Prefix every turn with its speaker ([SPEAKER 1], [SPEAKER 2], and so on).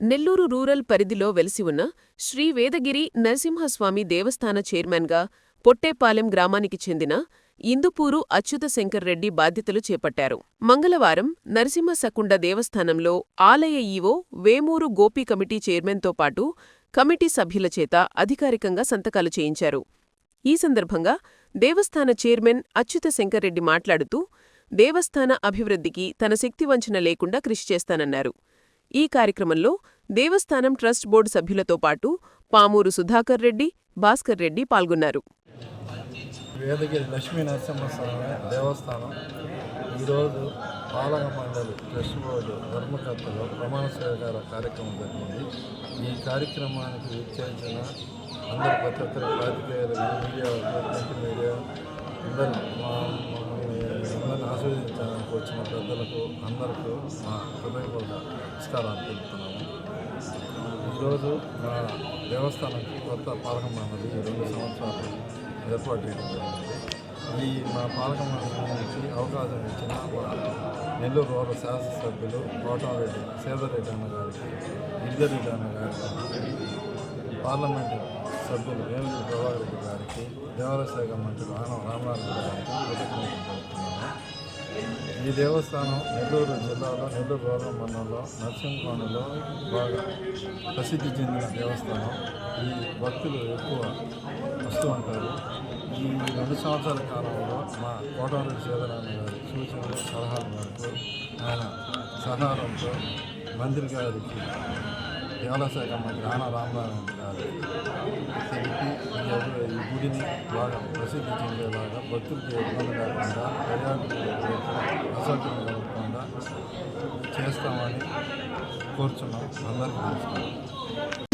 [SPEAKER 1] Nellore rural పరిధిలో వెలిసి ఉన్న శ్రీ వేదగిరి నరసింహస్వామి దేవస్థాన చైర్మన్గా పొట్టేపాలెం గ్రామానికి చెందిన ఇందుపూరు అచ్యుత శంకర్ రెడ్డి బాధ్యతలు చేపట్టారు. మంగళవారం నరసింహసకుండ దేవస్థానంలో ఆలయ ఈవో వేమూరు గోపి కమిటీ చైర్మన్తో పాటు కమిటీ సభ్యుల చేత అధికారికంగా సంతకాలు చేయించారు. ఈ సందర్భంగా దేవస్థాన చైర్మన్ అచ్యుత శంకర్రెడ్డి మాట్లాడుతూ దేవస్థాన అభివృద్ధికి తన శక్తివంచన లేకుండా కృషి చేస్తానన్నారు. ఈ కార్యక్రమంలో దేవస్థానం ట్రస్ట్ బోర్డు సభ్యులతో పాటు పామూరు సుధాకర్ రెడ్డి, భాస్కర్ రెడ్డి పాల్గొన్నారు.
[SPEAKER 2] వేదగిరి లక్ష్మీ నరసింహస్వామి దేవస్థానం ఈరోజు పాలక మండలి ట్రస్ట్ బోర్డు ధర్మకర్తలో ప్రమాణ స్వీకార కార్యక్రమం జరిగింది ఈ కార్యక్రమానికి విచ్చేసిన అందరు ప్రతి ఒక్కరి పాతికేయులు మీడియా మీడియా అందరూ మా మమ్మల్ని ఆస్వాదించడానికి వచ్చిన పెద్దలకు అందరికీ మా హృదయపూర్వక నమస్కారాలు తెలుపుతున్నాము. ఈరోజు మా దేవస్థానానికి కొత్త పాలక మండలి రెండు సంవత్సరాలు ఏర్పాటు చేయడం జరిగింది. ఈ మా పాలక మండలికి నుంచి అవకాశం ఇచ్చిన మా నెల్లూరు రూరల్ శాసనసభ్యులు కోటారెడ్డి సేదరెడ్డి అన్న గారికి గిరిజరెడ్డి అన్న గారికి పార్లమెంటు సభ్యులు వేముల ప్రభాకర్ రెడ్డి గారికి దేవాలయ శాఖ మంత్రులు ఆనం రామనారాయణ గారికి ఈ దేవస్థానం నెల్లూరు జిల్లాలో నెల్లూరు రూరల్ మండలంలో నరసింహకోణలో బాగా ప్రసిద్ధి చెందిన దేవస్థానం. ఈ భక్తులు ఎక్కువ వస్తూ ఉంటారు. ఈ రెండు సంవత్సరాల కాలంలో మా కోటరెడ్డి సీతారామ గారి సూచనలు సలహాల మేరకు ఆయన సహకారంతో మంత్రి గారికి దేవాలయ శాఖ మంత్రి ఆన రామనారాయణ గారు బాగా ప్రసిద్ధి చెందేలాగా భక్తులకు ఇబ్బంది లేకుండా పర్యాటకులకు అసౌకర్యం కలగకుండా చేస్తామని కోరుచున్నాం. అందరికీ నమస్కారం.